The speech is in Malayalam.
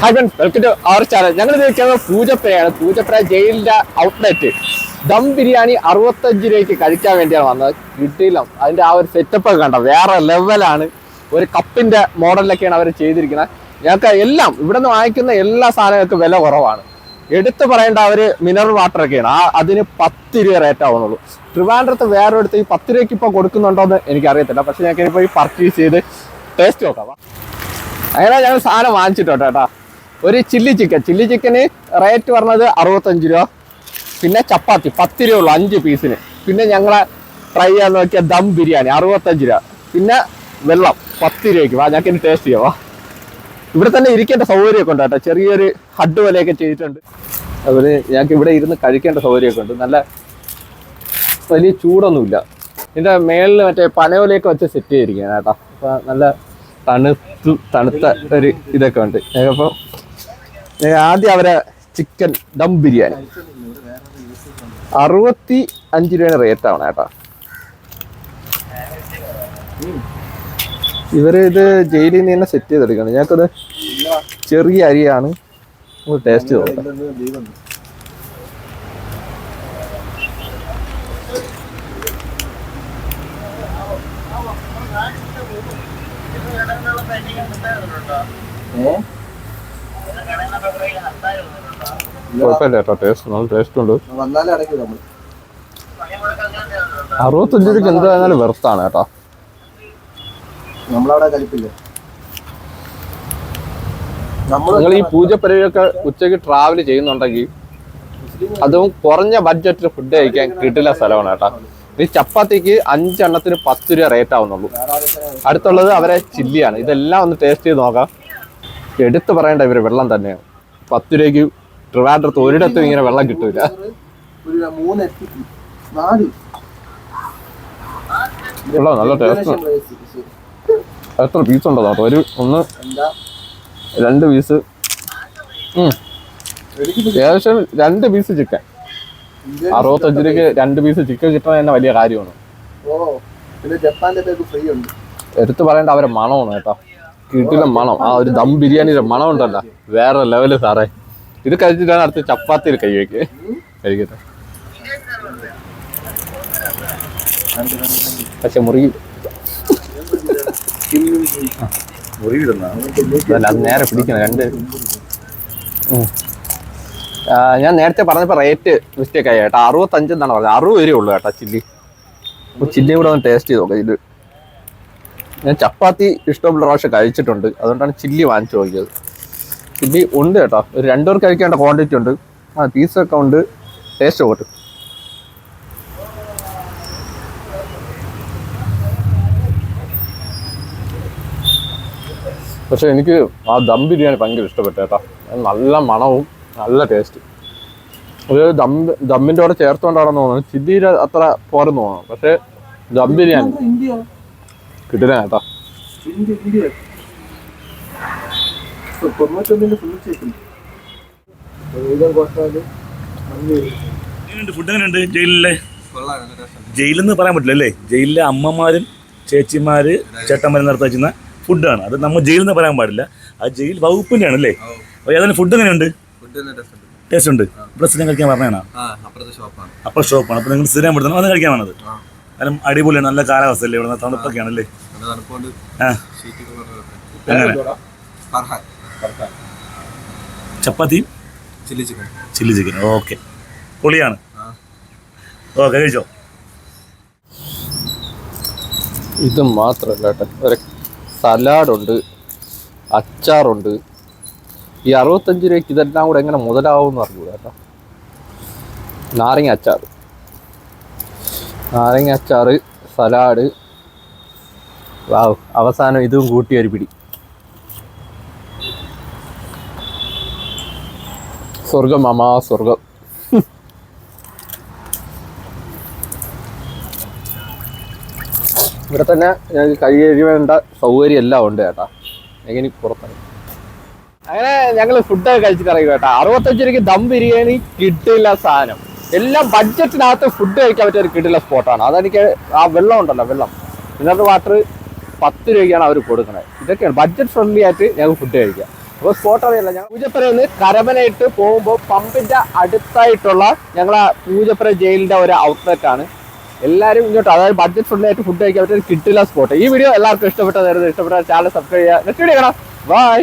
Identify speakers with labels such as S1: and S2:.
S1: Hi welcome to our channel ഞങ്ങൾ നിൽക്കുന്നത് പൂജപ്പുരയാണ്. പൂജപ്പുര ജയിലിന്റെ ഔട്ട്ലെറ്റ് ദം ബിരിയാണി അറുപത്തഞ്ച് രൂപയ്ക്ക് കഴിക്കാൻ വേണ്ടിയാണ് വന്നത്. കിട്ടിയില്ല. അതിന്റെ ആ ഒരു സെറ്റപ്പ് ഒക്കെ കണ്ടോ? വേറെ ലെവലാണ് ഒരു കപ്പിന്റെ മോഡലിലൊക്കെയാണ് അവർ ചെയ്തിരിക്കുന്നത്. ഞങ്ങൾക്ക് എല്ലാം ഇവിടെ നിന്ന് വാങ്ങിക്കുന്ന എല്ലാ സാധനങ്ങൾക്കും വില കുറവാണ്. എടുത്തു പറയേണ്ട അവർ മിനറൽ വാട്ടർ ഒക്കെയാണ്. ആ അതിന് പത്ത് രൂപ റേറ്റ് ആവുന്നുള്ളൂ. ട്രിവാൻഡ്രത്ത് വേറെ എടുത്ത് ഈ പത്ത് രൂപയ്ക്ക് ഇപ്പൊ കൊടുക്കുന്നുണ്ടോ എന്ന് എനിക്കറിയത്തില്ല. പക്ഷെ ഞങ്ങൾക്ക് പോയി പർച്ചേസ് ചെയ്ത് ടേസ്റ്റ് നോക്കാം. അങ്ങനെ ഞങ്ങൾ സാധനം വാങ്ങിച്ചിട്ടുണ്ട് കേട്ടോ. ഒരു ചില്ലി ചിക്കൻ ചില്ലി ചിക്കന് റേറ്റ് പറഞ്ഞത് അറുപത്തഞ്ച് രൂപ. പിന്നെ ചപ്പാത്തി പത്ത് രൂപ ഉള്ളൂ അഞ്ച് പീസിന് പിന്നെ ഞങ്ങളെ ട്രൈ ചെയ്യാൻ നോക്കിയ ദം ബിരിയാണി അറുപത്തഞ്ച് രൂപ. പിന്നെ വെള്ളം പത്ത് രൂപയ്ക്ക്. വാ ഞങ്ങൾക്ക് ടേസ്റ്റ് ചെയ്യാം വാ. ഇവിടെ തന്നെ ഇരിക്കേണ്ട സൗകര്യമൊക്കെ ഉണ്ട് കേട്ടോ. ചെറിയൊരു ഹഡ് പോലെയൊക്കെ ചെയ്തിട്ടുണ്ട്. അതുപോലെ ഞങ്ങൾക്ക് ഇവിടെ ഇരുന്ന് കഴിക്കേണ്ട സൗകര്യമൊക്കെ ഉണ്ട്. നല്ല വലിയ ചൂടൊന്നുമില്ല. ഇതിന്റെ മേളിൽ മറ്റേ പനയോലയൊക്കെ വെച്ച് സെറ്റ് ചെയ്തിരിക്കുകയാണ് കേട്ടോ. അപ്പോൾ നല്ല തണുത്തു തണുത്ത ഒരു ഇതൊക്കെ ഉണ്ട്. അപ്പോൾ ആദ്യം അവരെ ചിക്കൻ ദം ബിരിയാണി. അറുപത്തി അഞ്ച് രൂപയാണ് റേറ്റ് ആവണം കേട്ടോ. ഇവർ ഇത് ജയിലിൽ നിന്ന് തന്നെ സെറ്റ് ചെയ്തെടുക്കണം ഞങ്ങൾക്കത് ചെറിയ അരിയാണ്. ടേസ്റ്റ് തോന്നുന്നത് കുഴപ്പമില്ല കേട്ടോ. ടേസ്റ്റ് നല്ല ടേസ്റ്റ് ഉണ്ട്. അറുപത്തഞ്ച് രൂപയ്ക്ക് എന്തായാലും വെറുത്താണ് കേട്ടോ. നിങ്ങൾ ഈ പൂജ പൂജപ്പരയൊക്കെ ഉച്ചയ്ക്ക് ട്രാവൽ ചെയ്യുന്നുണ്ടെങ്കിൽ അതും കുറഞ്ഞ ബഡ്ജറ്റിൽ ഫുഡ് കഴിക്കാൻ കിട്ടില്ല സ്ഥലമാണ് കേട്ടോ. ഈ ചപ്പാത്തിക്ക് അഞ്ചെണ്ണത്തിന് പത്ത് രൂപ റേറ്റ് ആവുന്നുള്ളൂ. അടുത്തുള്ളത് അവരെ ചില്ലിയാണ് ഇതെല്ലാം ഒന്ന് ടേസ്റ്റ് ചെയ്ത് നോക്കാം. എടുത്തു പറയേണ്ട ഇവർ വെള്ളം തന്നെയാണ്. പത്ത് രൂപയ്ക്ക് ട്രിവാൻഡ്രത്ത് ഒരിടത്തും ഇങ്ങനെ വെള്ളം കിട്ടൂല. വെള്ളം നല്ല ടേസ്റ്റ് എത്ര പീസ് ഉണ്ടോ ഒരു ഒന്ന് രണ്ട് പീസ് ഏകദേശം രണ്ട് പീസ് ചിക്കൻ അറുപത്തഞ്ച് രൂപയ്ക്ക് രണ്ട് പീസ് ചിക്കൻ കിട്ടണ തന്നെ വലിയ കാര്യമാണ്. എടുത്തു പറയേണ്ട അവരെ മണമാണ് കേട്ടോ. കിട്ടില്ല മണം. ആ ഒരു ദം ബിരിയാണിയുടെ മണം ഉണ്ടല്ലോ. വേറെ ലെവൽ സാറേ. ഇത് കഴിച്ചിട്ടാണ് അടുത്ത ചപ്പാത്തിയിൽ കൈ വെക്ക്. കഴിക്കട്ടെ. പക്ഷെ മുറി അല്ല നേരെ പിടിക്കണം. രണ്ട്. ഞാൻ നേരത്തെ പറഞ്ഞപ്പോ റേറ്റ് മിസ്റ്റേക്ക് ആയി കേട്ടോ. അറുപത്തഞ്ചെന്നാണ് പറഞ്ഞത്. അറുപത് വരെ ഉള്ളൂ കേട്ടോ ചില്ലി. ചില്ലി കൂടെ ഒന്ന് ടേസ്റ്റ് ചെയ്ത് നോക്കാം ഇത്. ഞാൻ ചപ്പാത്തി ഇഷ്ടമുള്ള പ്രാവശ്യം കഴിച്ചിട്ടുണ്ട്. അതുകൊണ്ടാണ് ചില്ലി വാങ്ങിച്ചു നോക്കിയത്. ചില്ലി ഉണ്ട് കേട്ടോ. ഒരു രണ്ടുപേർ കഴിക്കേണ്ട ക്വാണ്ടിറ്റി ഉണ്ട്. ആ പീസൊക്കെ ഉണ്ട്. ടേസ്റ്റ് പോട്ട് പക്ഷെ എനിക്ക് ആ ദം ബിരിയാണി ഭയങ്കര ഇഷ്ടപ്പെട്ടു കേട്ടോ. നല്ല മണവും നല്ല ടേസ്റ്റ് ഒരു ദം ദമ്മിന്റെ കൂടെ ചേർത്തുകൊണ്ടാണെന്ന് തോന്നുന്നു. ചില്ലിയിൽ അത്ര പോരെന്ന് തോന്നുന്നു. പക്ഷേ ദം ബിരിയാണി. കിട്ടില്ല കേട്ടോ.
S2: ഫുഡ് എങ്ങനെയുണ്ട്? ജയിലിലെ? ജയിലെന്ന് പറയാൻ പറ്റില്ല അല്ലേ? ജയിലിലെ അമ്മമാരും ചേച്ചിമാര് ചേട്ടന്മാരും നടത്തി വെച്ചിരുന്ന ഫുഡാണ് അത് നമ്മൾ ജയിലിൽ നിന്ന് പറയാൻ പാടില്ല. ആ ജയിൽ വകുപ്പിന്റെ ആണ് അല്ലേ അപ്പോൾ ഏതായാലും ഫുഡ് എങ്ങനെയുണ്ട്? ടേസ്റ്റ് ഉണ്ട്. ഇവിടെ സ്ഥിരം കഴിക്കാൻ പറഞ്ഞാണ്
S3: അപ്പുറത്തെ ഷോപ്പാണ്
S2: അപ്പോൾ ഷോപ്പാണ് അപ്പോൾ നിങ്ങൾ സ്ഥിരം പെടുത്തണം അത് കഴിക്കാൻ വേണത് കാരണം അടിപൊളിയാണ് നല്ല കാലാവസ്ഥ അല്ലേ ഇവിടെ തണുപ്പൊക്കെയാണ് അല്ലേ അങ്ങനെ chapati
S3: chilli chicken.
S2: Chilli chicken. Okay. പൊളിയാണ്. ഓക്കെ കഴിച്ചോ
S1: ഇത് മാത്രമല്ല കേട്ടോ. സലാഡുണ്ട് അച്ചാറുണ്ട്. ഈ അറുപത്തഞ്ച് രൂപയ്ക്ക് ഇതെല്ലാം കൂടെ എങ്ങനെ മുതലാവും എന്ന് അറിഞ്ഞൂടാ കേട്ടോ. നാരങ്ങ അച്ചാർ നാരങ്ങ അച്ചാർ സലാഡ്. വാവ്. അവസാനം ഇതും കൂട്ടി ഒരു പിടി. സ്വർഗം അമാ സ്വർഗം. ഇവിടെ തന്നെ ഞങ്ങൾക്ക് കൈ കഴുകേണ്ട സൗകര്യം എല്ലാം ഉണ്ട് ചേട്ടാ എങ്ങനെ പുറത്താണ്. അങ്ങനെ ഞങ്ങൾ ഫുഡൊക്കെ കഴിച്ചിട്ട് ഇറങ്ങി കേട്ടോ അറുപത്തഞ്ച് രൂപയ്ക്ക് ദം ബിരിയാണി കിട്ടില്ല സാധനം. എല്ലാം ബഡ്ജറ്റിനകത്ത് ഫുഡ് കഴിക്കാൻ പറ്റിയ ഒരു കിട്ടില്ല സ്പോട്ടാണ് അതെനിക്ക് ആ വെള്ളം ഉണ്ടല്ലോ വെള്ളം. മിനറൽ വാട്ടർ പത്ത് രൂപയ്ക്കാണ് അവർ കൊടുക്കുന്നത്. ഇതൊക്കെയാണ് ബഡ്ജറ്റ് ഫ്രണ്ട്ലി ആയിട്ട് ഞങ്ങൾക്ക് ഫുഡ് കഴിക്കാം. അപ്പോൾ സ്പോട്ട് അറിയില്ല ഞങ്ങൾ പൂജപ്പുരയിൽ നിന്ന് കരമനയിട്ട് പോകുമ്പോൾ പമ്പിന്റെ അടുത്തായിട്ടുള്ള ഞങ്ങളെ പൂജപ്പുര ജയിലിന്റെ ഒരു ഔട്ട്ലെറ്റ് ആണ്. എല്ലാവരും ഇങ്ങോട്ട് അതായത് ബഡ്ജറ്റ് ഫ്രണ്ട്ലി ആയിട്ട് ഫുഡ് കഴിക്കാൻ പറ്റിയ കിട്ടില്ല സ്പോട്ട് ഈ വീഡിയോ എല്ലാവർക്കും ഇഷ്ടപ്പെട്ടതായിരുന്നു ഇഷ്ടപ്പെട്ട ചാനൽ സബ്സ്ക്രൈബ് ചെയ്യുക. നെക്സ്റ്റ് വീഡിയോ കാണാം. ബൈ